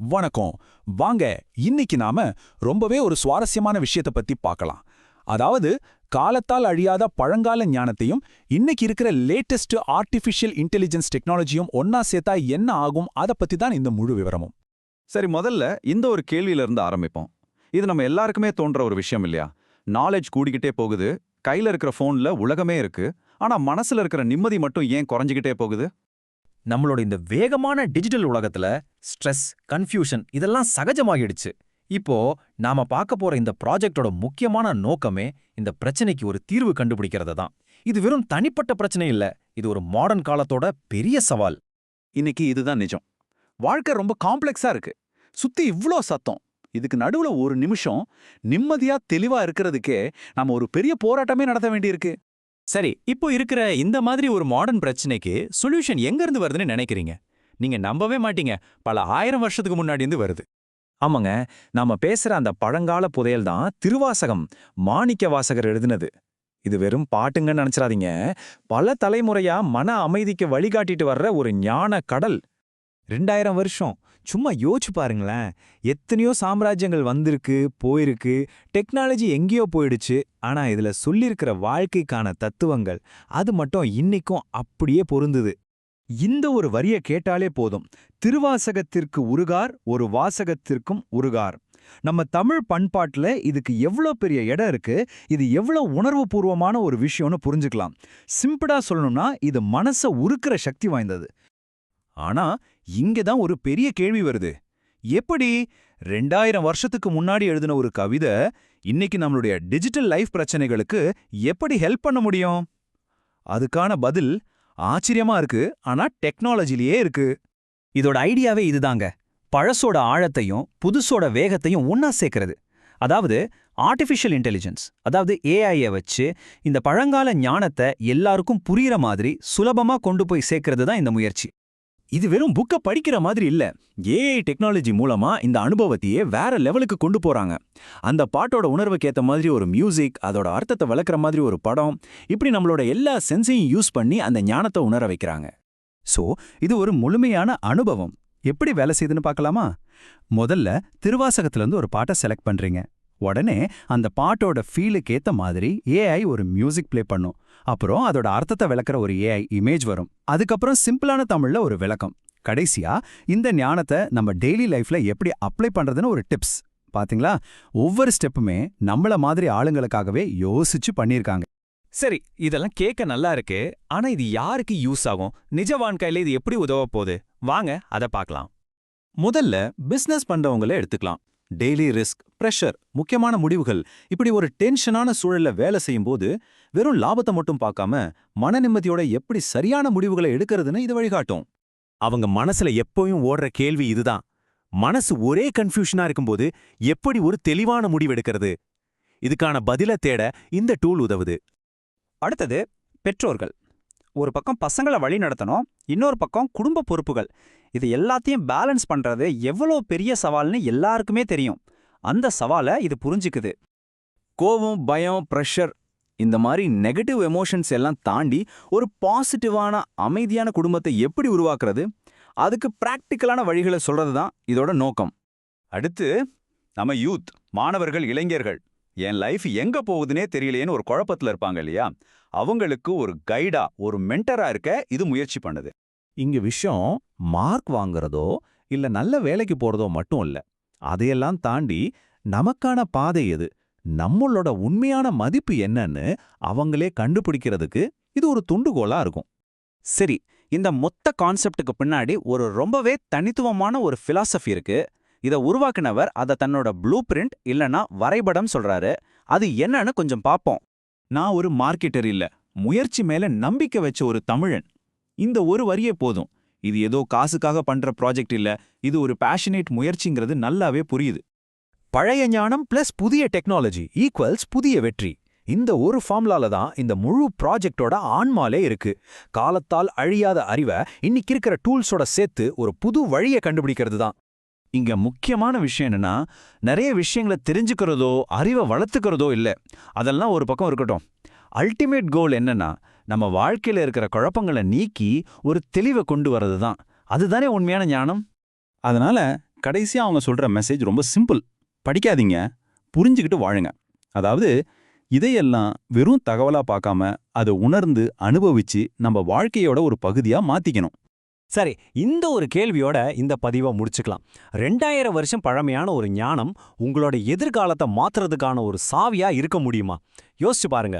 வணக்கம். வாங்க இன்னைக்கு நாம ரொம்பவே ஒரு சுவாரஸ்யமான விஷயத்தை பத்தி பார்க்கலாம். அதாவது காலத்தால் அழியாத பழங்கால ஞானத்தையும் இன்னைக்கு இருக்கிற லேட்டஸ்ட் ஆர்டிஃபிஷியல் இன்டெலிஜென்ஸ் டெக்னாலஜியும் ஒன்னா சேர்த்தா என்ன ஆகும்? அதை பத்தி தான் இந்த முழு விவரமும். சரி முதல்ல இந்த ஒரு கேள்வியில இருந்து ஆரம்பிப்போம். இது நம்ம எல்லாருக்குமே தோன்ற ஒரு விஷயம் இல்லையா? நாலேஜ் கூடிக்கிட்டே போகுது. கையில இருக்கிற ஃபோன்ல உலகமே இருக்கு. ஆனா மனசுல இருக்கிற நிம்மதி மட்டும் ஏன் குறைஞ்சிக்கிட்டே போகுது? நம்மளோட இந்த வேகமான டிஜிட்டல் உலகத்துல ஸ்ட்ரெஸ் கன்ஃபியூஷன் இதெல்லாம் சகஜமாகிடுச்சு. இப்போ நாம பார்க்க போற இந்த ப்ராஜெக்டோட முக்கியமான நோக்கமே இந்த பிரச்சனைக்கு ஒரு தீர்வு கண்டுபிடிக்கிறது தான். இது வெறும் தனிப்பட்ட பிரச்சனை இல்ல இது ஒரு மாடர்ன் காலத்தோட பெரிய சவால். இன்னைக்கு இதுதான் நிஜம். வாழ்க்கை ரொம்ப காம்ப்ளெக்ஸா இருக்கு. சுத்தி இவ்ளோ சத்தம். இதுக்கு நடுவுல ஒரு நிமிஷம் நிம்மதியா தெளிவா இருக்கிறதுக்கே நம்ம ஒரு பெரிய போராட்டமே நடத்த வேண்டியிருக்கு. சரி இப்போ இருக்கிற இந்த மாதிரி ஒரு மாடர்ன் பிரச்சனைக்கு சொல்யூஷன் எங்க இருந்து வருதுன்னு நினைக்கிறீங்க? நீங்க நம்பவே மாட்டீங்க. பல ஆயிரம் வருஷத்துக்கு முன்னாடி இருந்து வருது. ஆமாங்க நாம பேசுற அந்த பழங்கால புதையல் தான் திருவாசகம் மாணிக்க வாசகர் எழுதினது. இது வெறும் பாட்டுங்கன்னு நினைச்சிடாதீங்க பல தலைமுறையா மன அமைதிக்கு வழிகாட்டிட்டு வர்ற ஒரு ஞான கடல். ரெண்டாயிரம் வருஷம். சும்மா யோசிச்சு பாருங்களேன். எத்தனையோ சாம்ராஜ்யங்கள் வந்திருக்கு போயிருக்கு. டெக்னாலஜி எங்கேயோ போயிடுச்சு. ஆனா இதுல சொல்லியிருக்கிற வாழ்க்கைக்கான தத்துவங்கள் அது மட்டும் இன்னைக்கும் அப்படியே பொருந்துது. இந்த ஒரு வரிய கேட்டாலே போதும். திருவாசகத்திற்கு உருகார் ஒரு வாசகத்திற்கும் உருகார். நம்ம தமிழ் பண்பாட்டுல இதுக்கு எவ்வளோ பெரிய இடம் இருக்கு இது எவ்வளோ உணர்வுபூர்வமான ஒரு விஷயம்னு புரிஞ்சுக்கலாம். சிம்பிளா சொல்லணும்னா இது மனச உருக்குற சக்தி வாய்ந்தது. ஆனா இங்க தான் ஒரு பெரிய கேள்வி வருது. எப்படி? ரெண்டாயிரம் வருஷத்துக்கு முன்னாடி எழுதின ஒரு கவிதை இன்னைக்கு நம்மளுடைய டிஜிட்டல் லைஃப் பிரச்சனைகளுக்கு எப்படி ஹெல்ப் பண்ண முடியும்? அதுக்கான பதில் ஆச்சரியமா இருக்கு ஆனா டெக்னாலஜிலேயே இருக்கு. இதோட ஐடியாவே இதுதாங்க. பழசோட ஆழத்தையும் புதுசோட வேகத்தையும் ஒன்னா சேர்க்கறது. அதாவது ஆர்டிஃபிஷியல் இன்டெலிஜென்ஸ் அதாவது ஏஐய வச்சு இந்த பழங்கால ஞானத்தை எல்லாருக்கும் புரியிற மாதிரி சுலபமா கொண்டு போய் சேர்க்கறது தான் இந்த முயற்சி. இது வெறும் புக்க படிக்கிற மாதிரி இல்ல. ஏஐ டெக்னாலஜி மூலமா இந்த அனுபவத்தையே வேற லெவலுக்கு கொண்டு போறாங்க. அந்த பாட்டோட உணர்வுக்கு ஏத்த மாதிரி ஒரு மியூசிக் அதோட அர்த்தத்தை விளக்குற மாதிரி ஒரு படம் இப்படி நம்மளோட எல்லா சென்ஸையும் யூஸ் பண்ணி அந்த ஞானத்தை உணர வைக்கிறாங்க. சோ இது ஒரு முழுமையான அனுபவம். எப்படி வேலை செய்யுதுன்னு பார்க்கலாமா? முதல்ல திருவாசகத்திலிருந்து ஒரு பாட்டை செலக்ட் பண்றீங்க. உடனே அந்த பாட்டோட ஃபீலுக்கு ஏத்த மாதிரி ஏஐ ஒரு மியூசிக் ப்ளே பண்ணும். அப்புறம் அதோட அர்த்தத்தை விளக்குற ஒரு ஏஐ இமேஜ் வரும். அதுக்கப்புறம் சிம்பிளான தமிழ்ல ஒரு விளக்கம். கடைசியா இந்த ஞானத்தை நம்ம டெய்லி லைஃப்ல எப்படி அப்ளை பண்றதுன்னு ஒரு டிப்ஸ் பாத்தீங்களா? ஒவ்வொரு ஸ்டெப்புமே நம்மள மாதிரி ஆளுங்களுக்காகவே யோசிச்சு பண்ணியிருக்காங்க. சரி இதெல்லாம் கேட்க நல்லா இருக்கு. ஆனா இது யாருக்கு யூஸ் ஆகும்? நிஜ வாழ்க்கையில இது எப்படி உதவ போகுது? வாங்க அதை பார்க்கலாம். முதல்ல பிசினஸ் பண்றவங்கள எடுத்துக்கலாம். டெய்லி ரிஸ்க் பிரஷர் முக்கியமான முடிவுகள் இப்படி ஒரு டென்ஷனான சூழல்ல வேலை செய்யும்போது வெறும் லாபத்தை மட்டும் பார்க்காம மன நிம்மதியோட எப்படி சரியான முடிவுகளை எடுக்கிறதுன்னு இது வழிகாட்டும். அவங்க மனசுல எப்பவும் ஓடுற கேள்வி இதுதான். மனசு ஒரே கன்ஃபியூஷனா இருக்கும்போது எப்படி ஒரு தெளிவான முடிவெடுக்கிறது இதுக்கான பதில தேட இந்த டூல் உதவுது. அடுத்தது பெற்றோர்கள். ஒரு பக்கம் பசங்களை வழி நடத்தணும் இன்னொரு பக்கம் குடும்ப பொறுப்புகள். இது எல்லாத்தையும் பேலன்ஸ் பண்றது எவ்வளோ பெரிய சவால்னு எல்லாருக்குமே தெரியும். அந்த சவாலை இது புரிஞ்சுக்குது. கோவம் பயம் ப்ரெஷர் இந்த மாதிரி நெகட்டிவ் எமோஷன்ஸ் எல்லாம் தாண்டி ஒரு பாசிட்டிவான அமைதியான குடும்பத்தை எப்படி உருவாக்குறது? அதுக்கு பிராக்டிக்கலான வழிகளை சொல்றது தான் இதோட நோக்கம். அடுத்து நம்ம யூத் மாணவர்கள் இளைஞர்கள். என் லைஃப் எங்க போகுதுனே தெரியலையேன்னு ஒரு குழப்பத்துல இருப்பாங்க இல்லையா? அவங்களுக்கு ஒரு கைடா ஒரு மென்டரா இருக்க இது முயற்சி பண்ணுது. இங்க விஷயம் மார்க் வாங்குறதோ இல்ல நல்ல வேலைக்கு போறதோ மட்டும் இல்ல. அதையெல்லாம் தாண்டி நமக்கான பாதை எது? நம்மளோட உண்மையான மதிப்பு என்னன்னு அவங்களே கண்டுபிடிக்கிறதுக்கு இது ஒரு துண்டுகோலா இருக்கும். சரி இந்த மொத்த கான்செப்டுக்கு பின்னாடி ஒரு ரொம்பவே தனித்துவமான ஒரு ஃபிலாசபி இருக்கு. இதை உருவாக்குனவர் அதை தன்னோட ப்ளூ பிரிண்ட் இல்லனா வரைபடம் சொல்றாரு. அது என்னன்னு கொஞ்சம் பார்ப்போம் நான் ஒரு மார்க்கெட்டர் இல்ல. முயற்சி மேல நம்பிக்கை வச்ச ஒரு தமிழன். இந்த ஒரு வரியே போதும். இது ஏதோ காசுக்காக பண்ற ப்ராஜெக்ட் இல்ல. இது ஒரு பேஷனேட் முயற்சிங்கிறது நல்லாவே புரியுது. பழைய ஞானம் பிளஸ் புதிய டெக்னாலஜி ஈக்குவல்ஸ் புதிய வெற்றி. இந்த ஒரு ஃபார்ம்லால தான் இந்த முழு ப்ராஜெக்டோட ஆன்மாலே இருக்கு. காலத்தால் அழியாத அறிவை இன்னைக்கு இருக்கிற டூல்ஸோட சேர்த்து ஒரு புது வழியை கண்டுபிடிக்கிறது தான். இங்க முக்கியமான விஷயம் என்னன்னா நிறைய விஷயங்களை தெரிஞ்சுக்கிறதோ அறிவை வளர்த்துக்கிறதோ இல்ல. அதெல்லாம் ஒரு பக்கம் இருக்கட்டும். அல்டிமேட் கோல் என்னன்னா நம்ம வாழ்க்கையில இருக்கிற குழப்பங்களை நீக்கி ஒரு தெளிவை கொண்டு வர்றது தான் அதுதானே உண்மையான ஞானம்? அதனால கடைசியா அவங்க சொல்ற மெசேஜ் ரொம்ப சிம்பிள் படிக்காதீங்க. புரிஞ்சுக்கிட்டு வாழுங்க. அதாவது இதையெல்லாம் வெறும் தகவலா பார்க்காம அதை உணர்ந்து அனுபவிச்சு நம்ம வாழ்க்கையோட ஒரு பகுதியா மாத்திக்கணும். சரி இந்த ஒரு கேள்வியோட இந்த பதிவை முடிச்சுக்கலாம். ரெண்டாயிரம் வருஷம் பழமையான ஒரு ஞானம் உங்களோட எதிர்காலத்தை மாத்துறதுக்கான ஒரு சாவியா இருக்க முடியுமா? யோசிச்சு பாருங்க.